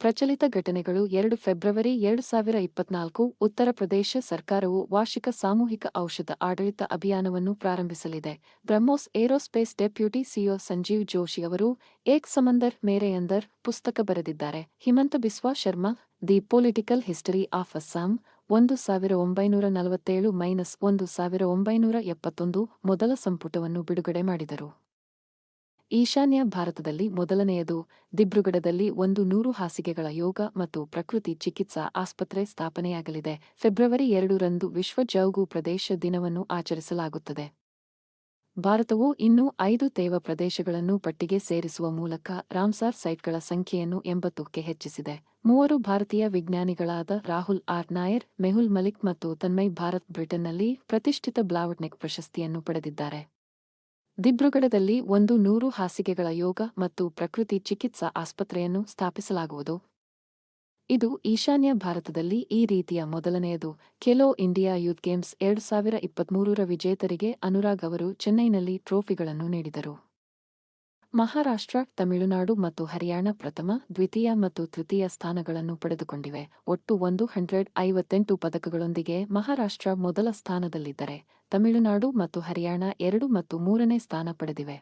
ಪ್ರಚಲಿತ ಘಟನೆಗಳು ಎರಡು ಫೆಬ್ರವರಿ ಎರಡು ಸಾವಿರ ಇಪ್ಪತ್ನಾಲ್ಕು, ಉತ್ತರ ಪ್ರದೇಶ ಸರ್ಕಾರವು ವಾರ್ಷಿಕ ಸಾಮೂಹಿಕ ಔಷಧ ಆಡಳಿತ ಅಭಿಯಾನವನ್ನು ಪ್ರಾರಂಭಿಸಲಿದೆ. BrahMos aerospace deputy CEO Sanjeev Joshi ಅವರು, ಏಕ್ ಸಮಂದರ್ ಮೇರೆ ಅಂದರ್ ಪುಸ್ತಕ ಬರೆದಿದ್ದಾರೆ. Himanta Biswa Sarma, the political history of Assam, ಒಂದು ಸಾವಿರ ಒಂಬೈನೂರ ನಲವತ್ತೇಳು ಮೈನಸ್ ಒಂದು ಸಾವಿರ ಒಂಬೈನೂರ ಎಪ್ಪತ್ತೊಂದು ಮೊದಲ ಸಂಪುಟವನ್ನು ಬಿಡುಗಡೆ ಮಾಡಿದರು. ಈಶಾನ್ಯ ಭಾರತದಲ್ಲಿ ಮೊದಲನೆಯದು, ದಿಬ್ರುಗಢದಲ್ಲಿ ಒಂದು ನೂರು ಹಾಸಿಗೆಗಳ ಯೋಗ ಮತ್ತು ಪ್ರಕೃತಿ ಚಿಕಿತ್ಸಾ ಆಸ್ಪತ್ರೆ ಸ್ಥಾಪನೆಯಾಗಲಿದೆ. ಫೆಬ್ರವರಿ ಎರಡರಂದು ವಿಶ್ವ ಜೌಗು ಪ್ರದೇಶ ದಿನವನ್ನು ಆಚರಿಸಲಾಗುತ್ತದೆ. ಭಾರತವು ಇನ್ನೂ ಐದು ತೇವ ಪ್ರದೇಶಗಳನ್ನು ಪಟ್ಟಿಗೆ ಸೇರಿಸುವ ಮೂಲಕ ರಾಮ್ಸಾರ್ ಸೈಟ್ಗಳ ಸಂಖ್ಯೆಯನ್ನು ಎಂಬತ್ತಕ್ಕೆ ಹೆಚ್ಚಿಸಿದೆ. ಮೂವರು ಭಾರತೀಯ ವಿಜ್ಞಾನಿಗಳಾದ ರಾಹುಲ್ ಆರ್ ನಾಯರ್, ಮೆಹುಲ್ ಮಲಿಕ್ ಮತ್ತು ತನ್ಮಯ್ ಭಾರತ್ ಬ್ರಿಟನ್ನಲ್ಲಿ ಪ್ರತಿಷ್ಠಿತ ಬ್ಲಾವಟ್ನೆಕ್ ಪ್ರಶಸ್ತಿಯನ್ನು ಪಡೆದಿದ್ದಾರೆ. ದಿಬ್ರುಗಢದಲ್ಲಿ ಒಂದು ನೂರು ಹಾಸಿಗೆಗಳ ಯೋಗ ಮತ್ತು ಪ್ರಕೃತಿ ಚಿಕಿತ್ಸಾ ಆಸ್ಪತ್ರೆಯನ್ನು ಸ್ಥಾಪಿಸಲಾಗುವುದು. ಇದು ಈಶಾನ್ಯ ಭಾರತದಲ್ಲಿ ಈ ರೀತಿಯ ಮೊದಲನೆಯದು. ಖೇಲೋ ಇಂಡಿಯಾ ಯೂತ್ ಗೇಮ್ಸ್ ಎರಡು ಸಾವಿರ ಇಪ್ಪತ್ಮೂರರ ವಿಜೇತರಿಗೆ ಅನುರಾಗ್ ಅವರು ಚೆನ್ನೈನಲ್ಲಿ ಟ್ರೋಫಿಗಳನ್ನು ನೀಡಿದರು. ಮಹಾರಾಷ್ಟ್ರ, ತಮಿಳುನಾಡು ಮತ್ತು ಹರಿಯಾಣ ಪ್ರಥಮ, ದ್ವಿತೀಯ ಮತ್ತು ತೃತೀಯ ಸ್ಥಾನಗಳನ್ನು ಪಡೆದುಕೊಂಡಿವೆ. ಒಟ್ಟು ಒಂದು ಹಂಡ್ರೆಡ್ ಐವತ್ತೆಂಟು ಪದಕಗಳೊಂದಿಗೆ ಮಹಾರಾಷ್ಟ್ರ ಮೊದಲ ಸ್ಥಾನದಲ್ಲಿದ್ದರೆ ತಮಿಳುನಾಡು ಮತ್ತು ಹರಿಯಾಣ ಎರಡು ಮತ್ತು ಮೂರನೇ ಸ್ಥಾನ ಪಡೆದಿವೆ.